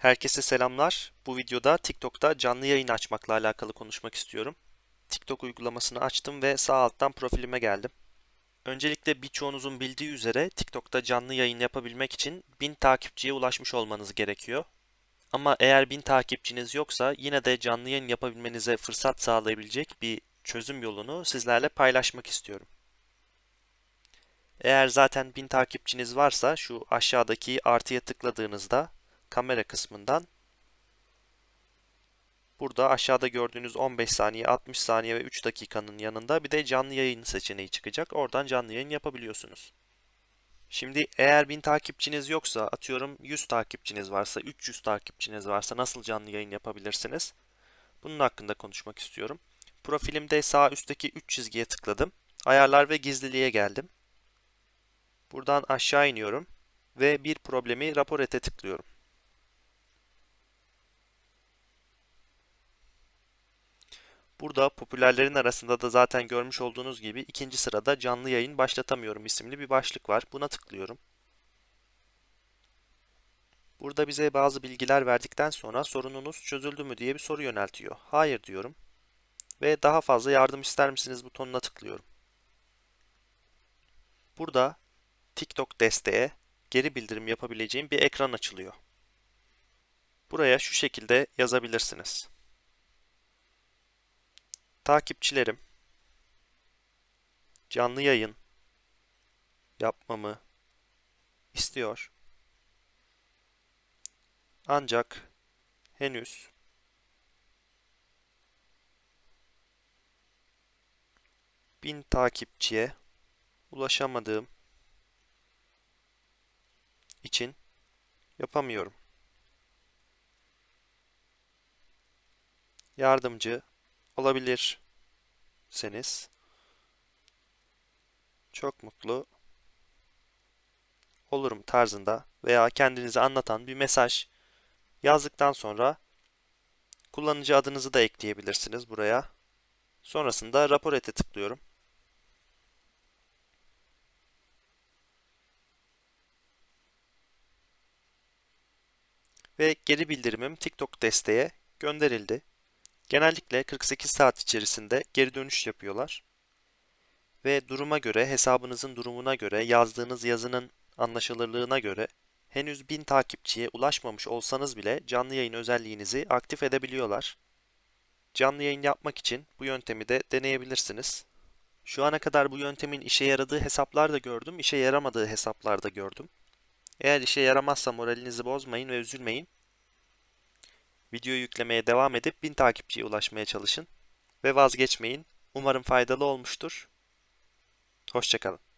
Herkese selamlar. Bu videoda TikTok'ta canlı yayın açmakla alakalı konuşmak istiyorum. TikTok uygulamasını açtım ve sağ alttan profilime geldim. Öncelikle birçoğunuzun bildiği üzere TikTok'ta canlı yayın yapabilmek için 1000 takipçiye ulaşmış olmanız gerekiyor. Ama eğer 1000 takipçiniz yoksa yine de canlı yayın yapabilmenize fırsat sağlayabilecek bir çözüm yolunu sizlerle paylaşmak istiyorum. Eğer zaten 1000 takipçiniz varsa şu aşağıdaki artıya tıkladığınızda kamera kısmından burada aşağıda gördüğünüz 15 saniye, 60 saniye ve 3 dakikanın yanında bir de canlı yayın seçeneği çıkacak. Oradan canlı yayın yapabiliyorsunuz. Şimdi eğer 1000 takipçiniz yoksa, atıyorum 100 takipçiniz varsa, 300 takipçiniz varsa nasıl canlı yayın yapabilirsiniz? Bunun hakkında konuşmak istiyorum. Profilimde sağ üstteki 3 çizgiye tıkladım. Ayarlar ve gizliliğe geldim. Buradan aşağı iniyorum ve bir problemi rapor ete tıklıyorum. Burada popülerlerin arasında da zaten görmüş olduğunuz gibi ikinci sırada canlı yayın başlatamıyorum isimli bir başlık var. Buna tıklıyorum. Burada bize bazı bilgiler verdikten sonra sorununuz çözüldü mü diye bir soru yöneltiyor. Hayır diyorum. Ve daha fazla yardım ister misiniz butonuna tıklıyorum. Burada TikTok desteğe geri bildirim yapabileceğim bir ekran açılıyor. Buraya şu şekilde yazabilirsiniz. Takipçilerim canlı yayın yapmamı istiyor. Ancak henüz bin takipçiye ulaşamadığım için yapamıyorum. Yardımcı olabilirseniz çok mutlu olurum tarzında veya kendinizi anlatan bir mesaj yazdıktan sonra kullanıcı adınızı da ekleyebilirsiniz buraya. Sonrasında rapor ete tıklıyorum. Ve geri bildirimim TikTok desteğe gönderildi. Genellikle 48 saat içerisinde geri dönüş yapıyorlar. Ve duruma göre, hesabınızın durumuna göre, yazdığınız yazının anlaşılırlığına göre henüz 1000 takipçiye ulaşmamış olsanız bile canlı yayın özelliğinizi aktif edebiliyorlar. Canlı yayın yapmak için bu yöntemi de deneyebilirsiniz. Şu ana kadar bu yöntemin işe yaradığı hesaplar da gördüm, işe yaramadığı hesaplar da gördüm. Eğer işe yaramazsa moralinizi bozmayın ve üzülmeyin. Videoyu yüklemeye devam edip 1000 takipçiye ulaşmaya çalışın ve vazgeçmeyin. Umarım faydalı olmuştur. Hoşçakalın.